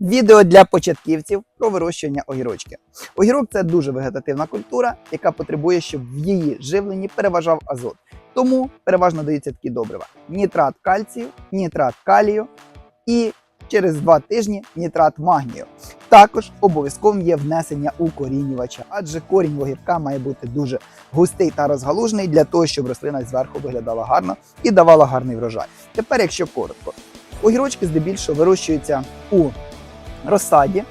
Відео для початківців про вирощування огірочки. Огірок це дуже вегетативна культура, яка потребує, щоб в її живленні переважав азот. Тому переважно даються такі добрива: нітрат кальцію, нітрат калію і через два тижні нітрат магнію. Також обов'язковим є внесення укорінювача, адже корінь огірка має бути дуже густий та розгалужений для того, щоб рослина зверху виглядала гарно і давала гарний врожай. Тепер, якщо коротко, огірочки здебільшого вирощуються у розсаді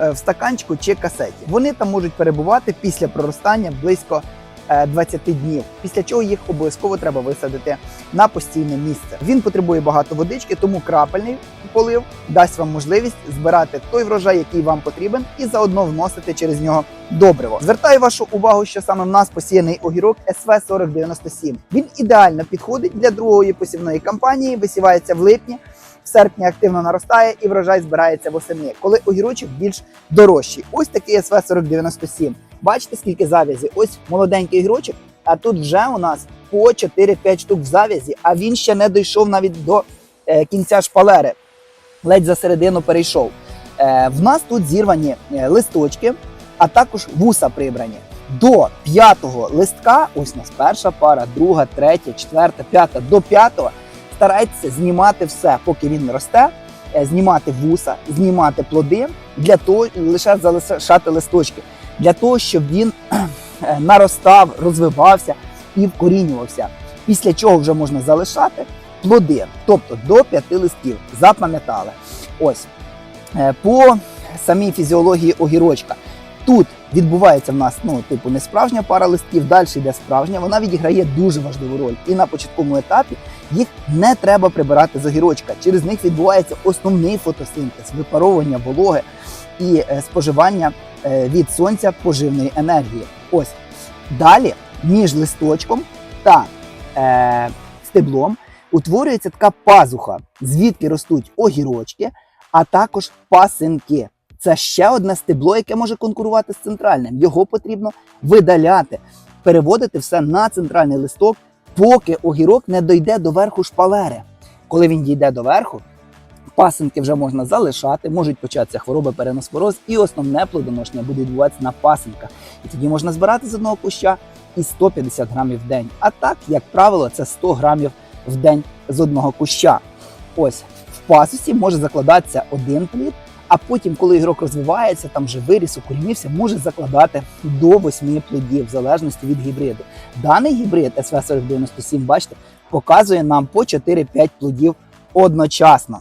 е, в стаканчику чи касеті. Вони там можуть перебувати після проростання близько е, 20 днів, після чого їх обов'язково треба висадити на постійне місце. Він потребує багато водички, тому крапельний полив дасть вам можливість збирати той врожай, який вам потрібен, і заодно вносити через нього добриво. Звертаю вашу увагу, що саме в нас посіяний огірок СВ 4097. Він ідеально підходить для другої посівної кампанії, висівається в липні в серпні активно наростає і врожай збирається восени, коли огірочок більш дорожчий. Ось такий СВ 4097. Бачите, скільки завязі? Ось молоденький огірочок, а тут вже у нас по 4-5 штук в завязі, а він ще не дійшов навіть до е, кінця шпалери. Ледь за середину перейшов. Е, в нас тут зірвані е, листочки, а також вуса прибрані. До п'ятого листка, ось у нас перша пара, друга, третя, четверта, п'ята, до п'ятого старайтеся знімати все, поки він росте, е, знімати вуса, знімати плоди, для того лише залишати листочки, для того, щоб він е, наростав, розвивався і вкорінювався. Після чого вже можна залишати плоди, тобто до п'яти листків. Запам'ятали. Ось Е, по самій фізіології огірочка. Тут відбувається в нас ну, типу, не справжня пара листків, далі йде справжня. Вона відіграє дуже важливу роль. І на початковому етапі їх не треба прибирати з огірочка. Через них відбувається основний фотосинтез, випаровування вологи і е, споживання е, від сонця поживної енергії. Ось далі між листочком та е, стеблом утворюється така пазуха, звідки ростуть огірочки, а також пасинки. Це ще одне стебло, яке може конкурувати з центральним. Його потрібно видаляти, переводити все на центральний листок, поки огірок не дойде до верху шпалери. Коли він дійде до верху, пасинки вже можна залишати, можуть початися хвороби переноспороз, і основне плодоношення буде відбуватися на пасинках. І тоді можна збирати з одного куща і 150 грамів в день. А так, як правило, це 100 грамів в день з одного куща. Ось в пасусі може закладатися один плід, а потім, коли ігрок розвивається, там вже виріс, укорінився, може закладати до 8 плодів, в залежності від гібриду. Даний гібрид СВ4097, бачите, показує нам по 4-5 плодів одночасно.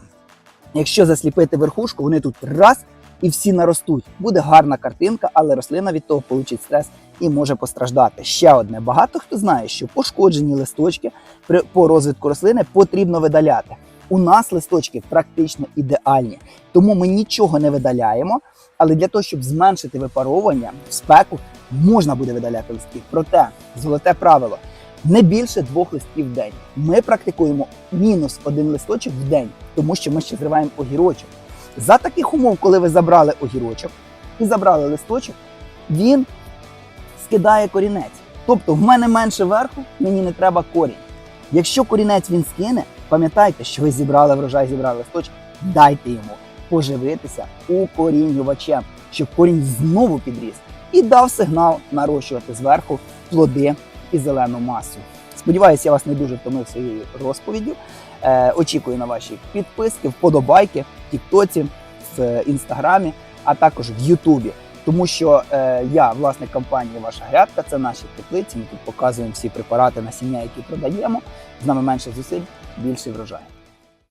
Якщо засліпити верхушку, вони тут раз і всі наростуть. Буде гарна картинка, але рослина від того получить стрес і може постраждати. Ще одне: багато хто знає, що пошкоджені листочки по розвитку рослини потрібно видаляти. У нас листочки практично ідеальні, тому ми нічого не видаляємо. Але для того, щоб зменшити випаровування в спеку, можна буде видаляти листки. Проте золоте правило не більше двох листків в день. Ми практикуємо мінус один листочок в день, тому що ми ще зриваємо огірочок. За таких умов, коли ви забрали огірочок і забрали листочок, він скидає корінець. Тобто в мене менше верху, мені не треба корінь. Якщо корінець він скине, пам'ятайте, що ви зібрали врожай, зібрали листочок, дайте йому поживитися укорінювачем, щоб корінь знову підріс і дав сигнал нарощувати зверху плоди і зелену масу. Сподіваюся, я вас не дуже втомив своєю розповіддю. Е, очікую на ваші підписки, вподобайки в Тіктоці, в Інстаграмі, а також в Ютубі. Тому що е, я власник компанії Ваша грядка, це наші теплиці. Ми тут показуємо всі препарати насіння, які продаємо. З нами менше зусиль, більше врожай.